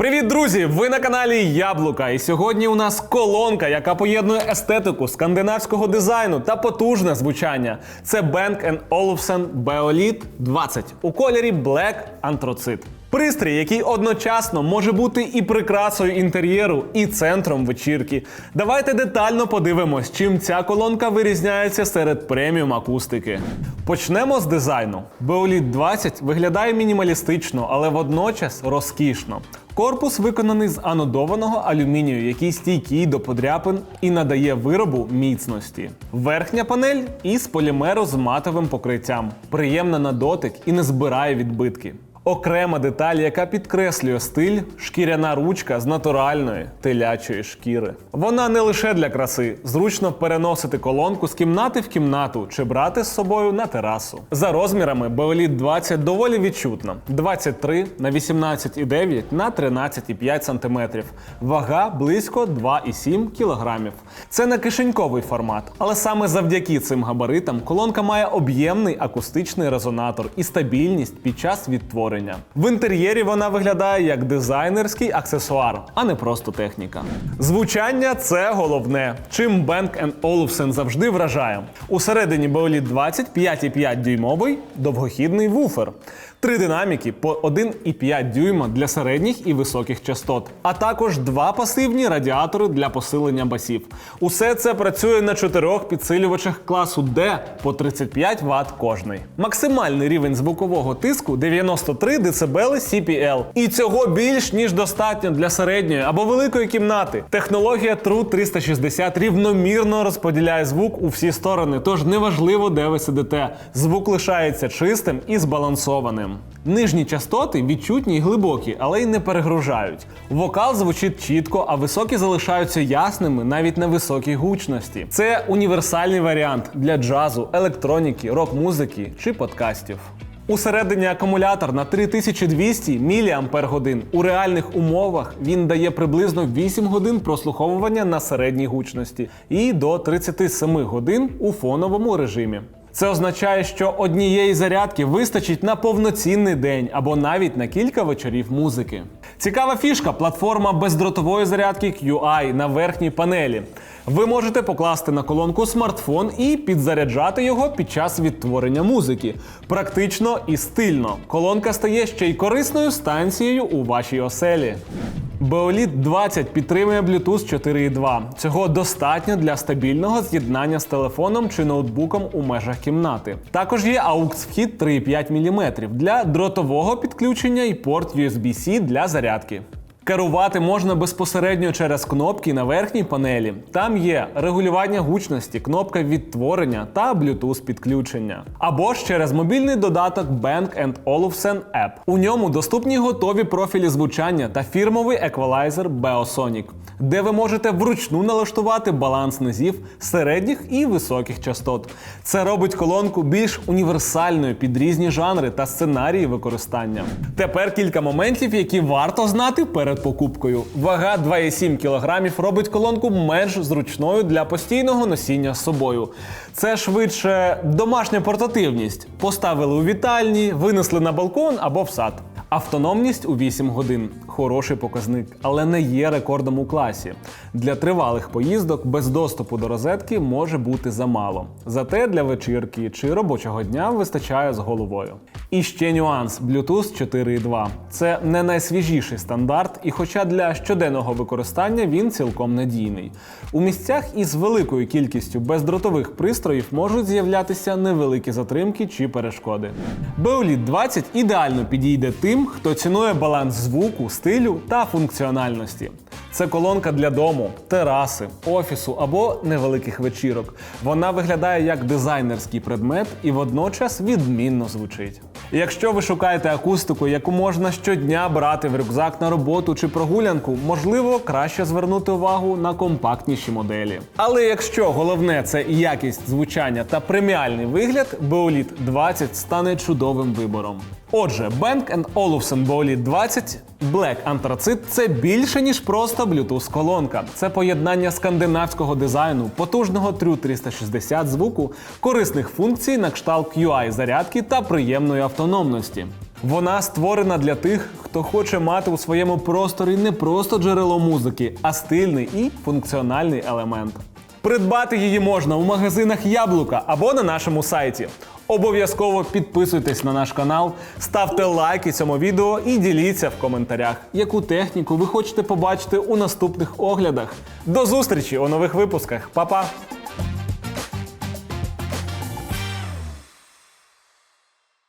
Привіт, друзі! Ви на каналі Яблука. І сьогодні у нас колонка, яка поєднує естетику скандинавського дизайну та потужне звучання. Це Bang Olufsen Beolit 20 у кольорі Black Anthroцит. Пристрій, який одночасно може бути і прикрасою інтер'єру, і центром вечірки. Давайте детально подивимось, чим ця колонка вирізняється серед преміум акустики. Почнемо з дизайну. Beolit 20 виглядає мінімалістично, але водночас розкішно. Корпус виконаний з анодованого алюмінію, який стійкий до подряпин і надає виробу міцності. Верхня панель із полімеру з матовим покриттям, приємна на дотик і не збирає відбитки. Окрема деталь, яка підкреслює стиль, шкіряна ручка з натуральної телячої шкіри. Вона не лише для краси, зручно переносити колонку з кімнати в кімнату чи брати з собою на терасу. За розмірами Beolit 20 доволі відчутна: 23 на 18,9 на 13,5 см. Вага близько 2,7 кг. Це не кишеньковий формат, але саме завдяки цим габаритам колонка має об'ємний акустичний резонатор і стабільність під час відтворення. В інтер'єрі вона виглядає як дизайнерський аксесуар, а не просто техніка. Звучання це головне. Чим Bang Olufsen завжди вражає. Усередині Beolit 20 5,5 дюймовий довгохідний вуфер. Три динаміки по 1,5 дюйма для середніх і високих частот, а також два пасивні радіатори для посилення басів. Усе це працює на чотирьох підсилювачах класу D по 35 Вт кожний. Максимальний рівень звукового тиску 93 дБ CPL. І цього більш ніж достатньо для середньої або великої кімнати. Технологія True 360 рівномірно розподіляє звук у всі сторони, тож неважливо, де ви сидите. Звук лишається чистим і збалансованим. Нижні частоти відчутні й глибокі, але й не перегружають. Вокал звучить чітко, а високі залишаються ясними навіть на високій гучності. Це універсальний варіант для джазу, електроніки, рок-музики чи подкастів. Усередині акумулятор на 3200 мАч. У реальних умовах він дає приблизно 8 годин прослуховування на середній гучності і до 37 годин у фоновому режимі. Це означає, що однієї зарядки вистачить на повноцінний день або навіть на кілька вечорів музики. Цікава фішка платформа бездротової зарядки QI на верхній панелі. Ви можете покласти на колонку смартфон і підзаряджати його під час відтворення музики. Практично і стильно. Колонка стає ще й корисною станцією у вашій оселі. Beolit 20 підтримує Bluetooth 4.2. Цього достатньо для стабільного з'єднання з телефоном чи ноутбуком у межах кімнати. Також є AUX-вхід 3,5 мм для дротового підключення і порт USB-C для зарядки. Керувати можна безпосередньо через кнопки на верхній панелі. Там є регулювання гучності, кнопка відтворення та Bluetooth підключення. Або ж через мобільний додаток Bang Olufsen App. У ньому доступні готові профілі звучання та фірмовий еквалайзер Beosonic, де ви можете вручну налаштувати баланс низів середніх і високих частот. Це робить колонку більш універсальною під різні жанри та сценарії використання. Тепер кілька моментів, які варто знати перед покупкою. Вага 2,7 кг робить колонку менш зручною для постійного носіння з собою. Це швидше домашня портативність. Поставили у вітальні, винесли на балкон або в сад. Автономність у 8 годин хороший показник, але не є рекордом у класі. Для тривалих поїздок без доступу до розетки може бути замало. Зате для вечірки чи робочого дня вистачає з головою. І ще нюанс Bluetooth 4.2. Це не найсвіжіший стандарт, і хоча для щоденного використання він цілком надійний. У місцях із великою кількістю бездротових пристроїв можуть з'являтися невеликі затримки чи перешкоди. Beolit 20 ідеально підійде тим, хто цінує баланс звуку, стилю та функціональності. Це колонка для дому, тераси, офісу або невеликих вечірок. Вона виглядає як дизайнерський предмет і водночас відмінно звучить. Якщо ви шукаєте акустику, яку можна щодня брати в рюкзак на роботу чи прогулянку, можливо, краще звернути увагу на компактніші моделі. Але якщо головне це якість звучання та преміальний вигляд, Beolit 20 стане чудовим вибором. Отже, Bang Olufsen Beolit 20 Black Anthracis – це більше ніж просто Bluetooth колонка. Це поєднання скандинавського дизайну, потужного True 360 звуку, корисних функцій на кшталт QI зарядки та приємної автономності. Вона створена для тих, хто хоче мати у своєму просторі не просто джерело музики, а стильний і функціональний елемент. Придбати її можна у магазинах Яблука або на нашому сайті. Обов'язково підписуйтесь на наш канал, ставте лайки цьому відео і діліться в коментарях, яку техніку ви хочете побачити у наступних оглядах. До зустрічі у нових випусках. Па-па!